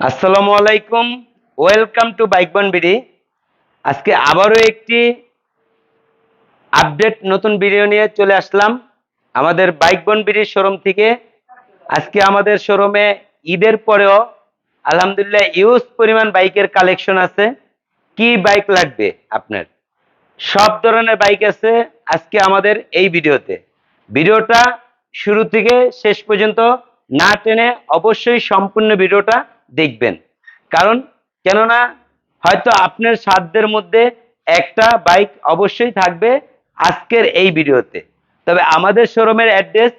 আসসালামু আলাইকুম, welcome to বাইকবন BD. আজকে আবারও একটি আপডেট নতুন ভিডিও নিয়ে চলে আসলাম। আমাদের বাইকবন বিডির শোরুম থেকে। আজকে আমাদের শোরুমে ঈদের পরেও আলহামদুলিল্লাহ ইউজ পরিমাণ বাইকের কালেকশন আছে। কি বাইক লাগবে আপনার? সব ধরনের বাইক আছে আজকে আমাদের এই ভিডিওতে। ভিডিওটা শুরু থেকে শেষ পর্যন্ত না টেনে অবশ্যই সম্পূর্ণ ভিডিওটা দেখবেন। কারণ কেননা হয়তো আপনার সাধ্যের মধ্যে একটা বাইক অবশ্যই থাকবে আজকের এই ভিডিওতে। তবে আমাদের শোরুমের address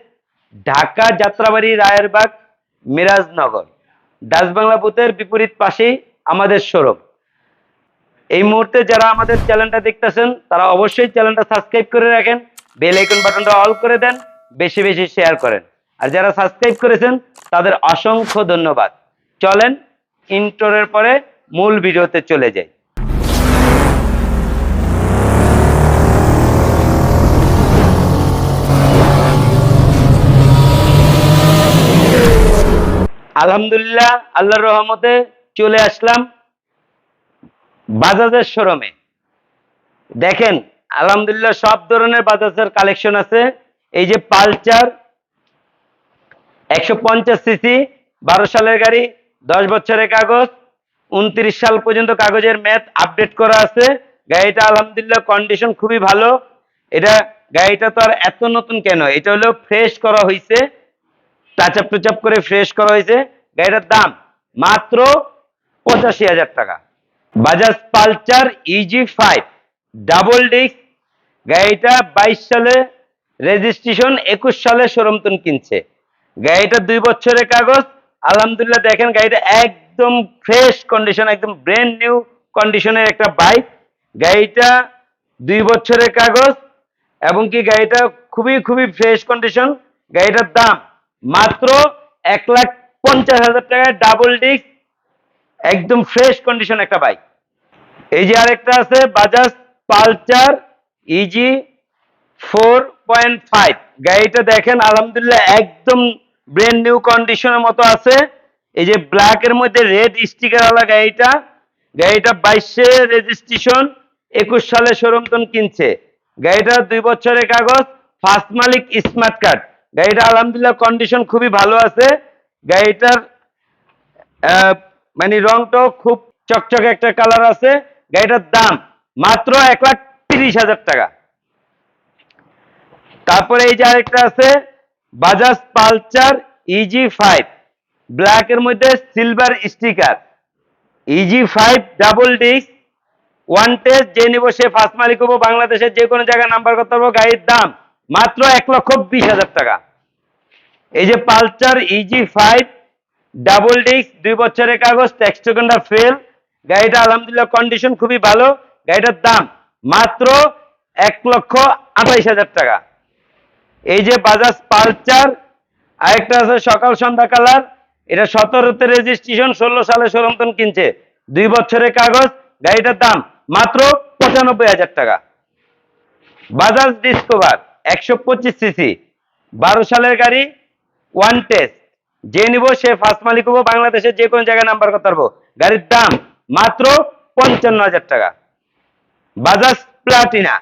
Dhaka Jatrabari Rayerbag, Mirajnagar. Dutch Bangla বুথের বিপরীত পাশেই আমাদের শোরুম এই মুহূর্তে যারা আমাদের চ্যানেলটা দেখতেছেন, তারা অবশ্যই চ্যানেলটা সাবস্ক্রাইব করে রাখেন বেল আইকন বাটনটা অল করে দেন, বেশি বেশি শেয়ার করেন। আর যারা সাবস্ক্রাইব করেছেন, তাদের অসংখ্য ধন্যবাদ। চলেন ইন্টোরের পরে মূল ভিডিওতে চলে যাই। আলহামদুলিল্লাহ, আল্লাহর রহমতে চলে আসলাম বাজাজের শোরুমে। দেখেন, আলহামদুলিল্লাহ সব ধরনের বাজাজের কালেকশন আছে। এই যে পালচার, একশো পঞ্চাশ সিসি, বারো সালের গাড়ি দশ বছরের কাগজ, উনত্রিশ সাল পর্যন্ত কাগজের ম্যাথ আপডেট করা আছে। গাড়িটা আলহামদুলিল্লাহ কন্ডিশন খুবই ভালো। এটা গাড়িটা তো আর এত নতুন কেন? এটা হলো ফ্রেশ করা হয়েছে টাচ আপ টুচ আপ করে ফ্রেশ করা হয়েছে গাড়িটার দাম মাত্র পঁচাশি হাজার টাকা। Bajaj Pulsar easy five double disc গাড়িটা বাইশ সালে রেজিস্ট্রেশন একুশ সালে শোরুমতন কিনছে। গাড়িটা দুই বছরের কাগজ আলহামদুলিল্লাহ দেখেন গাড়িটা একদম ফ্রেশ কন্ডিশন একদম ব্র্যান্ড নিউ কন্ডিশনের একটা বাইক গাড়িটা দুই বছরের কাগজ এবং কি গাড়িটা খুবই খুবই ফ্রেশ কন্ডিশন গাড়িটার দাম মাত্র এক লাখ পঞ্চাশ হাজার টাকায় ডাবল ডিস্ক একদম ফ্রেশ কন্ডিশন একটা বাইক এই যে আরেকটা আছে Bajaj Pulsar easy four point five গাড়িটা দেখেন আলহামদুলিল্লাহ একদম ব্র্যান্ড নিউ কন্ডিশনের মতো আছে। এই যে ব্ল্যাক এর মধ্যে রেড স্টিকার ওয়ালা গাড়িটা গাড়িটা বাইশে রেজিস্ট্রেশন একুশ সালে শোরুম কিনছে। গাড়িটা দুই বছরের কাগজ ফার্স্ট মালিক স্মার্ট কার্ড গাড়িটা আলহামদুলিল্লাহ কন্ডিশন খুবই ভালো আছে। গাড়িটার মানে রংটাও খুব চকচকে একটা কালার আছে। গাড়িটার দাম মাত্র এক লাখ তিরিশ হাজার টাকা। তারপরে এই যে আরেকটা আছে Bajaj Pulsar easy five black এর মধ্যে silver sticker easy five double disc one test যে নিব সে ফার্স্ট মালিক হব বাংলাদেশের যে কোনো জায়গায় নাম্বার করতে পারব, গাড়ির দাম মাত্র এক লক্ষ বিশ হাজার টাকা। এই যে Pulsar easy five double disc দুই বছরের কাগজ ট্যাক্স টোকেনটা ফেল গাড়িটা আলহামদুলিল্লাহ কন্ডিশন খুবই ভালো। গাড়িটার দাম মাত্র এক লক্ষ আঠাইশ হাজার টাকা। এই যে বাজাজ পালচার আরেকটা আছে সকাল সন্ধ্যা কালার। এটা সতেরোতে রেজিস্ট্রেশন ষোলো সালে সরন্তন কিনছে। দুই বছরের কাগজ, গাড়িটার দাম মাত্র পঁচানব্বই হাজার টাকা। বাজাজ ডিসকভার একশো পঁচিশ সিসি বারো সালের গাড়ি ওয়ান টেস্ট যে নিব, সে ফার্স্ট মালিক হব, বাংলাদেশের যে কোনো জায়গায় নাম্বার করতে পারব। গাড়ির দাম মাত্র পঞ্চান্ন হাজার টাকা। বাজাজ প্লাটিনা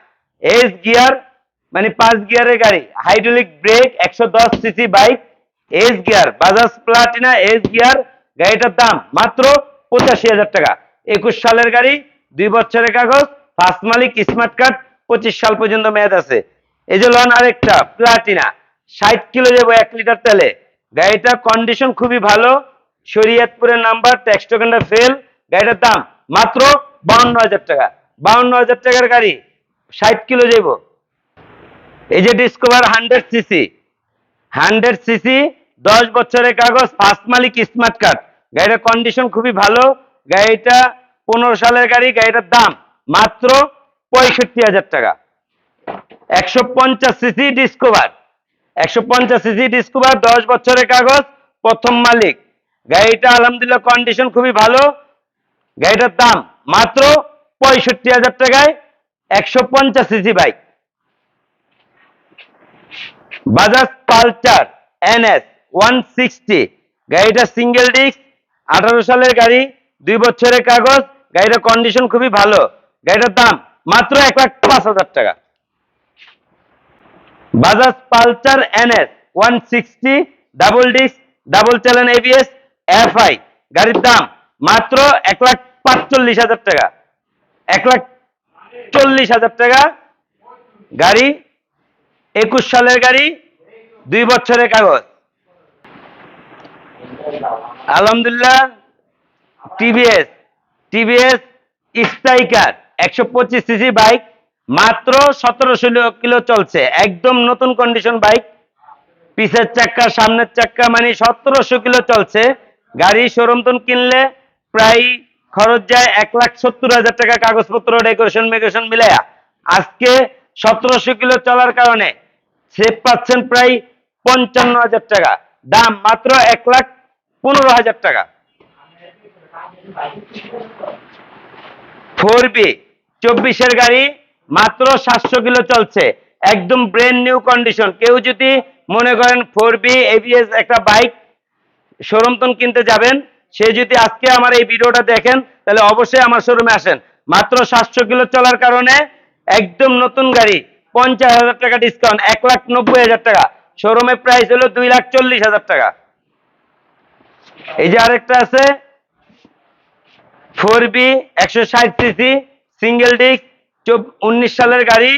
এস গিয়ার মানে পাঁচ গিয়ারের গাড়ি। হাইড্রোলিক ব্রেক একশো দশ CC bike S gear Bajaj Platina S gear গাড়িটার দাম মাত্র পঁচাশি হাজার টাকা। একুশ সালের গাড়ি, দুই বছরের কাগজ ফার্স্ট মালিক স্মার্ট কার্ড পঁচিশ সাল পর্যন্ত মেয়াদ আছে। এই যে লন আরেকটা প্লাটিনা ষাট কিলো যাব এক লিটার তেলে। গাড়িটার কন্ডিশন খুবই ভালো, শরীয়তপুরের নাম্বার ট্যাক্স টোকেনটা ফেল গাড়িটার দাম মাত্র বাউন্ন হাজার টাকা। বাউন্ন হাজার টাকার গাড়ি, ষাট কিলো যাইব এই যে Discover hundred CC hundred CC দশ বছরের কাগজ ফার্স্ট মালিক স্মার্ট কার্ড গাড়িটার কন্ডিশন খুবই ভালো। গাড়িটা পনেরো সালের গাড়ি, গাড়িটার দাম মাত্র পঁয়ষট্টি হাজার টাকা। একশো পঞ্চাশ সিসি ডিসকভার একশো পঞ্চাশ সিসি ডিসকভার দশ বছরের কাগজ, প্রথম মালিক। গাড়িটা আলহামদুলিল্লাহ কন্ডিশন খুবই ভালো। গাড়িটার দাম মাত্র পঁয়ষট্টি হাজার টাকায় একশো পঞ্চাশ CC bike Bajaj Pulsar NS one sixty গাড়িটা সিঙ্গেল ডিস্ক, আঠারো সালের গাড়ি, দুই বছরের কাগজ গাড়িটার কন্ডিশন খুবই ভালো। গাড়িটার দাম মাত্র এক লাখ পাঁচ হাজার টাকা। Bajaj Pulsar NS one sixty double disc, double channel ABS FI. গাড়ির দাম মাত্র এক লাখ পাঁচচল্লিশ হাজার টাকা। এক লাখ চল্লিশ হাজার টাকা। গাড়ি একুশ সালের গাড়ি, দুই বছরের কাগজ। আলহামদুলিল্লাহ, টিভিএস টিভিএস স্ট্রাইকার, একশো পঁচিশ সিসি বাইক, মাত্র সতেরোশো কিলো চলছে। একদম নতুন কন্ডিশন বাইক। পিছের চাক্কা, সামনের চাক্কা মানে সতেরোশো কিলো চলছে। গাড়ি শোরুমতন কিনলে প্রায় খরচ যায় এক লাখ সত্তর হাজার টাকা কাগজপত্র ডেকোরেশন মেকোরেশন মিলায়া। আজকে সতেরোশো কিলো চলার কারণে সেভ পাচ্ছেন প্রায় পঞ্চান্ন হাজার টাকা। দাম মাত্র এক লাখ পনেরো হাজার টাকা। ফোর বি চব্বিশের গাড়ি মাত্র সাতশো কিলো চলছে। একদম ব্রেন নিউ কন্ডিশন কেউ যদি মনে করেন ফোর বি এবিএস একটা বাইক শোরুমতন কিনতে যাবেন, সে যদি আজকে আমার এই ভিডিওটা দেখেন, তাহলে অবশ্যই আমার শোরুমে আসেন। মাত্র সাতশো কিলো চলার কারণে একদম নতুন গাড়ি, পঞ্চাশ হাজার টাকা ডিসকাউন্ট এক লাখ নব্বই হাজার টাকা। শোরুমের প্রাইস হলো দুই লাখ চল্লিশ হাজার টাকা। এই যে আরেকটা আছে, ফোর বি, একশো ষাট সিসি সিঙ্গেল ডিস্ক উনিশ সালের গাড়ি,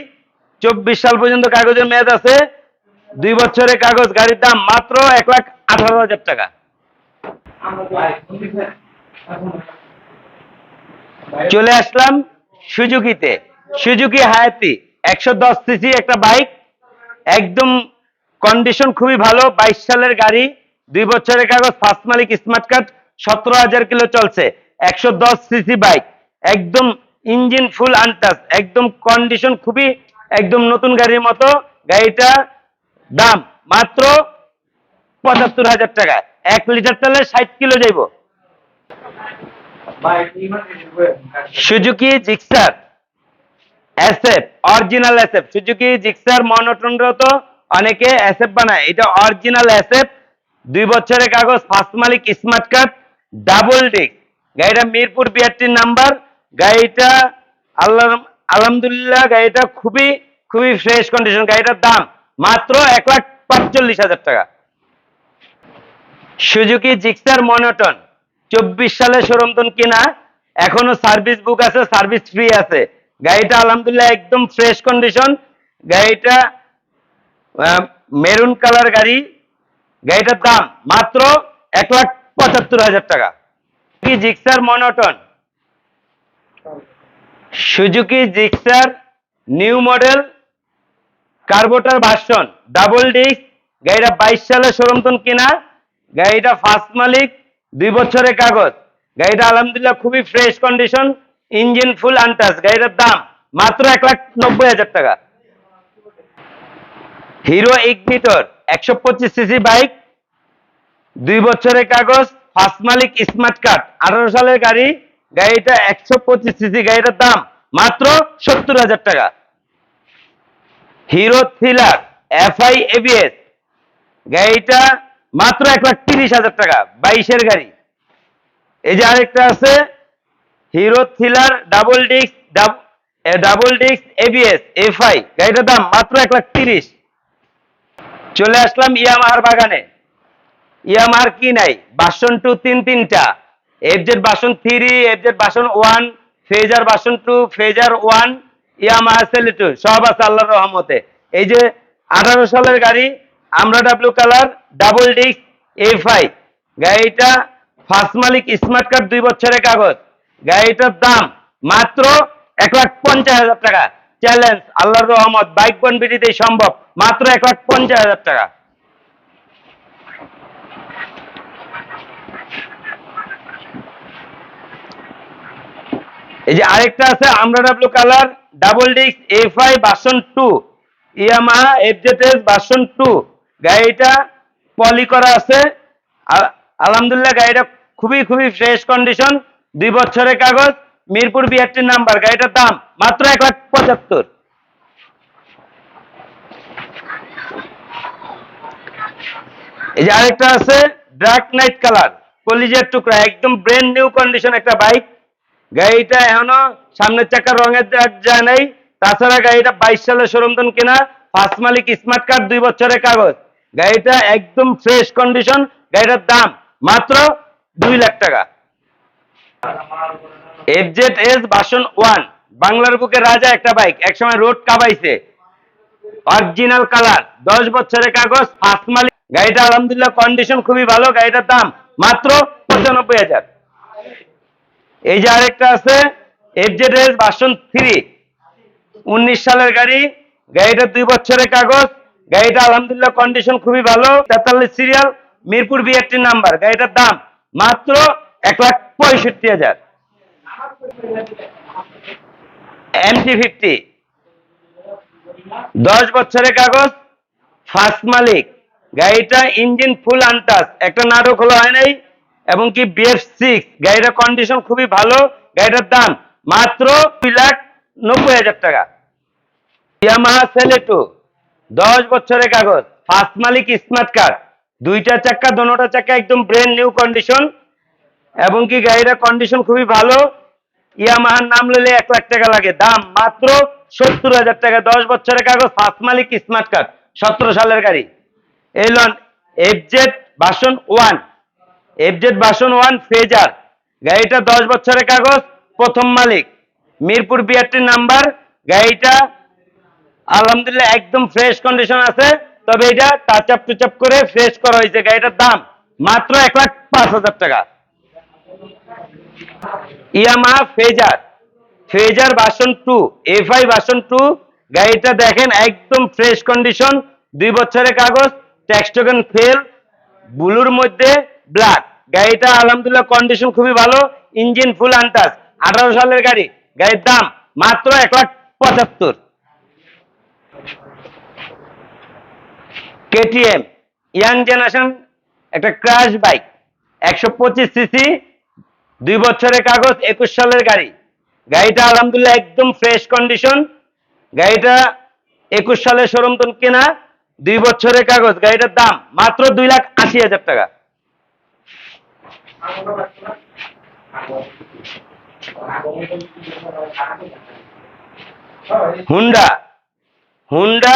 চব্বিশ সাল পর্যন্ত কাগজের মেয়াদ আছে। দুই বছরের কাগজ গাড়ির দাম মাত্র এক লাখ আঠারো হাজার টাকা। চলে আসলাম সুজুকিতে। সুজুকি হায়াতি, একশো দশ সিসি একটা বাইক, একদম কন্ডিশন খুবই ভালো, বাইশ সালের গাড়ি, দুই বছরের কাগজ ফার্স্ট মালিক স্মার্ট কার্ড সতেরো হাজার কিলো চলছে, একশো দশ সিসি বাইক, একদম ইঞ্জিন ফুল আনটাচ একদম কন্ডিশন খুবই, একদম নতুন গাড়ির মতো, গাড়িটা দাম মাত্র পঁচাত্তর হাজার টাকা, এক লিটার তেলে ষাট কিলো যাইব। Suzuki Gixxer SF original SF Suzuki Gixxer মনোটনরা তো অনেকে অ্যাসেপ বানায়। এটা অরিজিনাল অ্যাসেপ দুই বছরের কাগজ ফার্স্ট মালিক স্মার্ট কার্ড ডাবল ডিক গাড়িটা মিরপুর বিআরটির নাম্বার গাড়িটা আল্লাহ, আলহামদুলিল্লাহ, গাড়িটা খুবই খুবই ফ্রেশ কন্ডিশন গাড়িটার দাম মাত্র এক লাখ পাঁচচল্লিশ হাজার টাকা। সুজুকি জিক্সার মনোটন চব্বিশ সালে শোরুমতন কিনা। এখনও সার্ভিস বুক আছে সার্ভিস ফ্রি আছে। গাড়িটা আলহামদুলিল্লাহ একদম ফ্রেশ কন্ডিশন গাড়িটা মেরুন কালার গাড়ি। গাড়িটার দাম মাত্র এক লাখ পঁচাত্তর হাজার টাকা। Gixxer monotone Suzuki Gixxer new model carburettor version double disc গাড়িটা বাইশ সালে শোরুমতন কেনা। গাড়িটা ফার্স্ট মালিক, দুই বছরের কাগজ। গাড়িটা আলহামদুলিল্লাহ খুবই fresh condition engine full untouch গাড়িটার দাম মাত্র এক লাখ নব্বই হাজার টাকা। হিরো ইগনিটর, একশো পঁচিশ সিসি বাইক, দুই বছরের কাগজ, ফার্স্ট মালিক স্মার্ট কার্ড, আঠারো সালের গাড়ি, গাড়িটা একশো পঁচিশ সিসি, গাড়িটার দাম মাত্র সত্তর হাজার টাকা। হিরো থ্রিলার, এফআই এবিএস, গাড়িটা মাত্র এক লাখ তিরিশ হাজার টাকা, বাইশের গাড়ি। এই যে আরেকটা আছে Hero Thriller, double disc double disc ABS FI গাড়িটার দাম মাত্র এক লাখ তিরিশ। চলে আসলাম ইয়ামাহার বাগানে। ইয়ামাহার কি নাই? বাসন টু তিন, তিনটা। FZ version three FZ version one Fazer version two Fazer one Yamaha Saluto সব আছে আল্লাহর রহমতে। এই যে আঠারো সালের গাড়ি, আমরা double colour double disc A five গাড়িটা ফার্স্ট মালিক স্মার্ট কার্ড দুই বছরের কাগজ। গাড়িটার দাম মাত্র এক লাখ পঞ্চাশ হাজার টাকা। চ্যালেঞ্জ আল্লাহর রহমত বাইক বনবিটিতেই সম্ভব। মাত্র এক লাখ পঞ্চাশ হাজার টাকা। এই যে আরেকটা আছে আমরা double colour double disc A five version two Yamaha FZS version two গাড়িটা পলি করা আছে। আলহামদুলিল্লাহ, গাড়িটা খুবই খুবই ফ্রেশ কন্ডিশন দুই বছরের কাগজ, মিরপুর বিআরটির নাম্বার, গাড়িটার দাম মাত্র এক লাখ পঁচাত্তর। এই যে আরেকটা আছে ডার্ক নাইট কালার কলিজের টুকরা, একদম ব্রেন নিউ কন্ডিশন একটা বাইক গাড়িটা এখনও সামনের চাকা রঙের যায় নাই। তাছাড়া গাড়িটা বাইশ সালে শোরুমদন কেনা ফার্স্ট মালিক স্মার্ট কার্ড দুই বছরের কাগজ। গাড়িটা একদম ফ্রেশ কন্ডিশন গাড়িটার দাম মাত্র দুই লাখ টাকা। এফজেড এস বাসন ওয়ান বাংলার বুকে রাজা একটা বাইক একসময় রোড কাবাইছে। অরিজিনাল কালার দশ বছরের কাগজ ফার্স্ট মালিক। গাড়িটা আলহামদুলিল্লাহ কন্ডিশন খুবই ভালো, গাড়িটার দাম মাত্র পঁচানব্বই হাজার। এই যে আরেকটা আছে এফজেড এস বাসন থ্রি উনিশ সালের গাড়ি, গাড়িটা দুই বছরের কাগজ, গাড়িটা আলহামদুলিল্লাহ কন্ডিশন খুবই ভালো। তেতাল্লিশ সিরিয়াল মিরপুর বিআরটির নাম্বার গাড়িটার দাম মাত্র এক লাখ পঁয়ষট্টি হাজার। এমটি ফিফটি দশ বছরের কাগজ ফার্স্ট মালিক। গাড়িটা ইঞ্জিন ফুল আনটাস একটা নাটক হলো, হয় নাই? এবং কি বিএফ সিক্স গাড়িটার কন্ডিশন খুবই ভালো। গাড়িটার দাম মাত্র দুই লাখ নব্বই হাজার টাকা। ইয়ামাহা সেলেটো দশ বছরের কাগজ ফার্স্ট মালিক স্মার্ট কার্ড দুইটা চাক্কা, দোনোটা চাক্কা একদম ব্রেন নিউ কন্ডিশন এবং কি গাড়িটার কন্ডিশন খুবই ভালো? ইয়ামাহার নাম নিলে এক লাখ টাকা লাগে। দাম মাত্র সত্তর হাজার টাকা। দশ বছরের কাগজ ফার্স্ট মালিক স্মার্ট কার্ড সতেরো সালের গাড়ি। এই loan FZ version one FZ version one Fazer গাড়িটা দশ বছরের কাগজ, প্রথম মালিক। মিরপুর বিআরটির নাম্বার গাড়িটা আলহামদুলিল্লাহ একদম ফ্রেশ কন্ডিশন আছে। তবে এটা টাচ আপ টুচ আপ করে ফ্রেশ করা হয়েছে। গাড়িটার দাম মাত্র এক লাখ পাঁচ হাজার টাকা। Yamaha Fazer Fazer version two FI version two গাড়িটা দেখেন একদম ফ্রেশ কন্ডিশন দুই বছরের কাগজ ট্যাক্স টোকেন ফেল ব্লুর মধ্যে ব্ল্যাক গাড়িটা আলহামদুলিল্লাহ কন্ডিশন খুবই ভালো ইঞ্জিন ফুল আনটাস আঠারো সালের গাড়ি, গাড়ির দাম মাত্র এক লাখ পঁচাত্তর। কেটিএম ইয়াং জেনারেশন একটা ক্রাশ বাইক একশো পঁচিশ সিসি দুই বছরের কাগজ, একুশ সালের গাড়ি। গাড়িটা আলহামদুলিল্লাহ একদম ফ্রেশ কন্ডিশন গাড়িটা একুশ সালের শোরুম তুন কেনা, দুই বছরের কাগজ। গাড়িটার দাম মাত্র দুই লাখ আশি হাজার টাকা। হুন্ডা হুন্ডা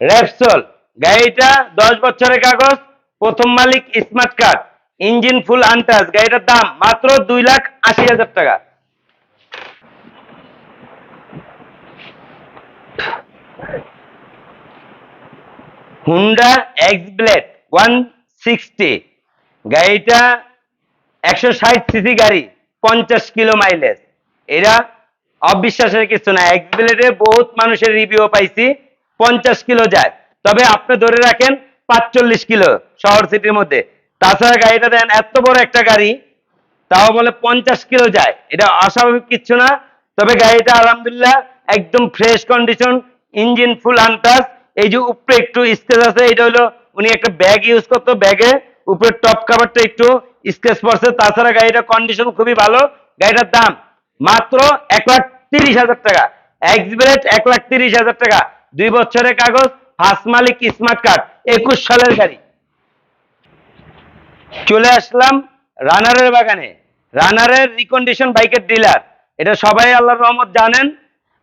রেপসল গাড়িটা দশ বছরের কাগজ, প্রথম মালিক smart card engine full untouch, গাড়িটার দাম মাত্র দুই লাখ আশি হাজার টাকা। Honda X Blade one sixty গাড়িটা একশো ষাট সিসি গাড়ি, পঞ্চাশ কিলো মাইলেজ এরা অবিশ্বাসের কিছু না এক্স ব্লেডে বহুত মানুষের রিভিউ পাইছি, পঞ্চাশ কিলো যায়। তবে আপনি ধরে রাখেন, পাঁচচল্লিশ কিলো শহর সিটির মধ্যে। তাছাড়া গাড়িটা দেন এত বড় একটা গাড়ি, তাও বলে পঞ্চাশ কিলো যায়। এটা অস্বাভাবিক কিচ্ছু না, তবে গাড়িটা আলহামদুলিল্লাহ একদম fresh condition engine full untouch এই যে উপরে একটু স্কেচ আছে, এটা হলো উনি একটা ব্যাগ ইউজ করতো ব্যাগে উপরে টপ কাভারটা একটু স্কেচ পড়ছে, তাছাড়া গাড়িটার কন্ডিশন খুবই ভালো। গাড়িটার দাম মাত্র এক লাখ তিরিশ হাজার টাকা। এক্সব্রেট এক লাখ তিরিশ হাজার টাকা। দুই বছরের কাগজ ফার্স্ট মালিক স্মার্ট কার্ড একুশ সালের গাড়ি। চলে আসলাম রানারের বাগানে। রানারের রিকন্ডিশন বাইকের ডিলার এটা সবাই আল্লাহর রহমত জানেন।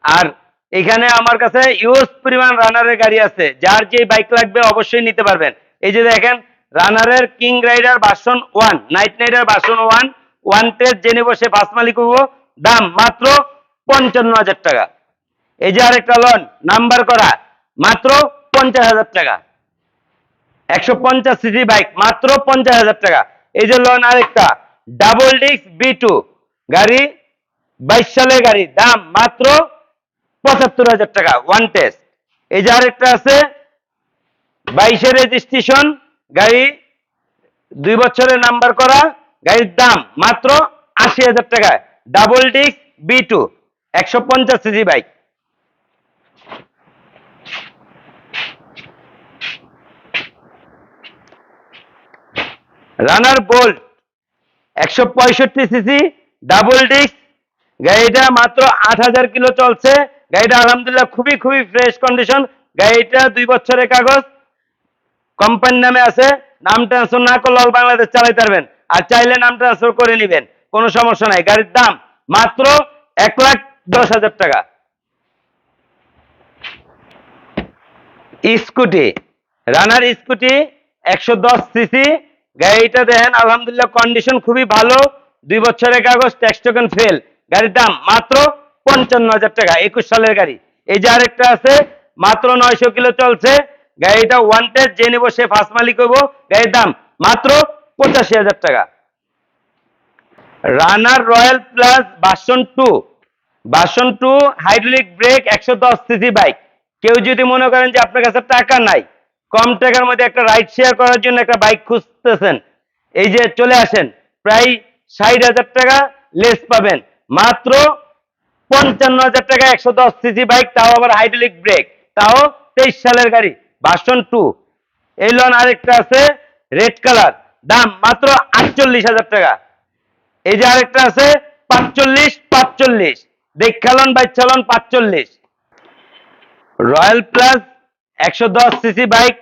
আর এখানে আমার কাছে ইউজ পরিমাণ রানারের গাড়ি আছে। যার যে বাইক লাগবে অবশ্যই নিতে পারবেন। এই যে দেখেন, রানারের king rider version one night rider version one one test জেনে বসে ফার্স্ট মালিক দাম মাত্র পঞ্চান্ন হাজার টাকা। এই যে আরেকটা লোন নাম্বার করা, মাত্র পঞ্চাশ হাজার টাকা। একশো পঞ্চাশ সিসি বাইক, মাত্র পঞ্চাশ হাজার টাকা। এই যে লোন আরেকটা ডাবল ডিস্ক বি টু গাড়ি, বাইশ সালের গাড়ি, দাম মাত্র পঁচাত্তর হাজার টাকা ওয়ান টেস্ট এই যে আরেকটা আছে বাইশের রেজিস্ট্রেশন গাড়ি দুই বছরের নাম্বার করা, গাড়ির দাম মাত্র আশি হাজার টাকা ডাবল ডিস্ক বি টু একশো পঞ্চাশ সিসি বাইক। রানার বোল্ট একশো পঁয়ষট্টি সিসি ডাবল ডিস্ক গাড়িটা মাত্র আট হাজার কিলো চলছে। গাড়িটা আলহামদুলিল্লাহ খুবই খুবই ফ্রেশ কন্ডিশন গাড়িটা দুই বছরের কাগজ। কোম্পানির নামে আছে। নাম ট্রান্সফার না করলে বাংলাদেশ চালাইতে পারবেন। আর চাইলে নাম ট্রান্সফার করে নেবেন। কোনো সমস্যা নাই। গাড়ির দাম মাত্র এক লাখ দশ হাজার টাকা। স্কুটি রানার স্কুটি, একশো দশ সিসি গাড়িটা দেখেন, আলহামদুলিল্লাহ কন্ডিশন খুবই ভালো। দুই বছরের কাগজ ট্যাক্স টোকেন ফেল গাড়ির দাম মাত্র পঞ্চান্ন হাজার টাকা, একুশ সালের গাড়ি। এই যে আরেকটা আছে, মাত্র নয়শো কিলো চলছে। গাড়িটা ওয়ান টেস্ট যে নেব সে ফার্স্ট মালিক হইব গাড়ির দাম মাত্র পঁচাশি হাজার টাকা। Runner royal plus version two version two hydraulic brake একশো দশ সিসি বাইক কেউ যদি মনে করেন যে আপনার কাছে টাকা নাই কম টাকার মধ্যে একটা রাইড শেয়ার করার জন্য একটা বাইক খুঁজতেছেন। এই যে চলে আসেন, প্রায় ষাট হাজার টাকা লেস পাবেন। মাত্র পঞ্চান্ন হাজার টাকা একশো দশ সিসি বাইক তাও আবার হাইড্রোলিক ব্রেক তাও তেইশ সালের গাড়ি ভার্সন টু এই লোন আরেকটা আছে রেড কালার দাম মাত্র আটচল্লিশ হাজার টাকা। এই যে আরেকটা আছে, পাঁচচল্লিশ পাঁচচল্লিশ। দেখালন বাইচালন পাঁচচল্লিশ। রয়্যাল প্লাস একশো দশ সিসি বাইক,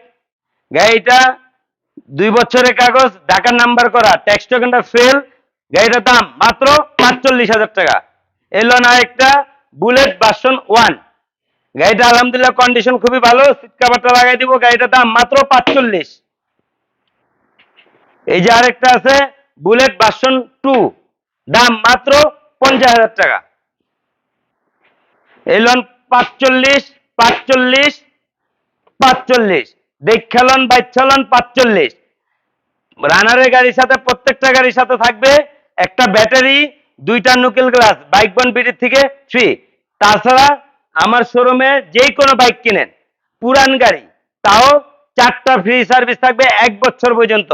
গাড়িটা দুই বছরের কাগজ, ঢাকার নাম্বার করা ট্যাক্স টোকেনটা ফেল গাড়িটার দাম মাত্র পাঁচচল্লিশ হাজার টাকা। এলো না একটা বুলেট ভার্সন ওয়ান। গাড়িটা আলহামদুলিল্লাহ কন্ডিশন খুবই ভালো সিট কাভারটা লাগাই দিব, গাড়িটার দাম মাত্র পাঁচচল্লিশ। এই যে আরেকটা আছে, বুলেট ভার্সন টু, দাম মাত্র পঞ্চাশ হাজার টাকা। এই লোন পাঁচচল্লিশ পাঁচচল্লিশ পাঁচচল্লিশ। দেখালন বাইচালন পাঁচচল্লিশ। রানারের গাড়ির সাথে, প্রত্যেকটা গাড়ির সাথে থাকবে একটা ব্যাটারি, দুইটা নুকেল গ্লাস, বাইক বন বিটির থেকে ফ্রি তাছাড়া আমার শোরুমে যে কোনো বাইক কিনেন, পুরান গাড়ি, তাও চারটা ফ্রি সার্ভিস থাকবে এক বছর পর্যন্ত।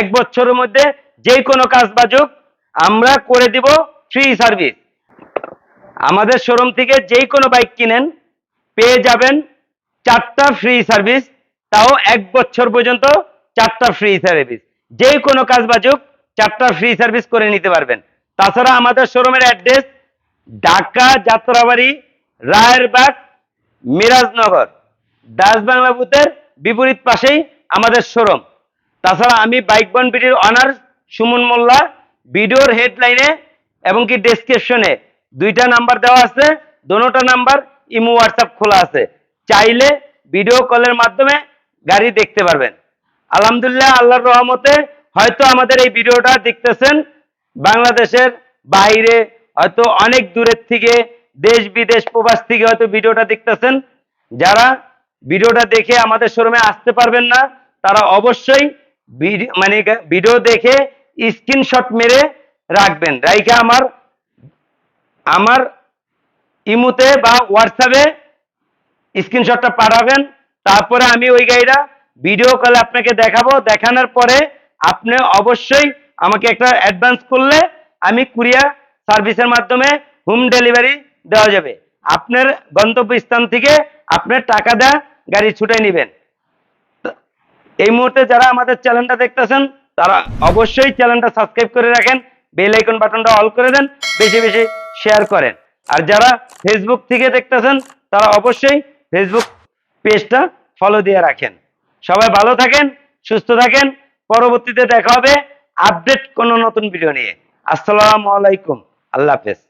এক বছরের মধ্যে যে কোনো কাজ বাজুক, আমরা করে দিব ফ্রি সার্ভিস আমাদের শোরুম থেকে যেই কোনো বাইক কিনেন, পেয়ে যাবেন চারটা ফ্রি সার্ভিস তাও এক বছর পর্যন্ত চারটা ফ্রি সার্ভিস যে কোনো কাজ বাজুক, চারটা ফ্রি সার্ভিস করে নিতে পারবেন। তাছাড়া আমাদের শোরুমের অ্যাড্রেস ঢাকা যাত্রাবাড়ি, রায়েরবাগ, মিরাজনগর। দাস বাংলা বুথের বিপরীত পাশেই আমাদের শোরুম তাছাড়া আমি বাইক বন বিডির অনার সুমন মোল্লা, ভিডিওর হেডলাইনে এবং কি ডেসক্রিপশনে দুইটা নাম্বার দেওয়া আছে দোনোটা নাম্বার ইমো হোয়াটসঅ্যাপ খোলা আছে। চাইলে ভিডিও কলের মাধ্যমে গাড়ি দেখতে পারবেন। আলহামদুলিল্লাহ, আল্লাহর রহমতে হয়তো আমাদের এই ভিডিওটা দেখতেছেন। বাংলাদেশের বাইরে হয়তো অনেক দূরের থেকে দেশ বিদেশ প্রবাস থেকে হয়তো ভিডিওটা দেখতেছেন। যারা ভিডিওটা দেখে আমাদের শোরুমে আসতে পারবেন না, তারা অবশ্যই মানে ভিডিও দেখে স্ক্রিনশট মেরে রাখবেন। রাইখে আমার আমার ইমুতে বা হোয়াটসঅ্যাপে স্ক্রিনশটটা পাঠাবেন, তারপরে আমি ওই গাড়িটা ভিডিও কলে আপনাকে দেখাবো। দেখানোর পরে আপনি অবশ্যই আমাকে একটা অ্যাডভান্স করলে আমি কুরিয়ার সার্ভিসের মাধ্যমে হোম ডেলিভারি দেওয়া যাবে। আপনার গন্তব্য স্থান থেকে আপনার টাকা দেয়া গাড়ি ছুটে নেবেন। এই মুহূর্তে যারা আমাদের চ্যানেলটা দেখতেছেন, তারা অবশ্যই চ্যানেলটা সাবস্ক্রাইব করে রাখেন বেল আইকন বাটনটা অল করে দেন, বেশি বেশি শেয়ার করেন। আর যারা ফেসবুক থেকে দেখতেছেন, তারা অবশ্যই ফেসবুক পেজটা ফলো দিয়ে রাখেন। সবাই ভালো থাকেন, সুস্থ থাকেন, পরবর্তীতে দেখা হবে আপডেট কোনো নতুন ভিডিও নিয়ে। আসসালামু আলাইকুম, আল্লাহ হাফেজ।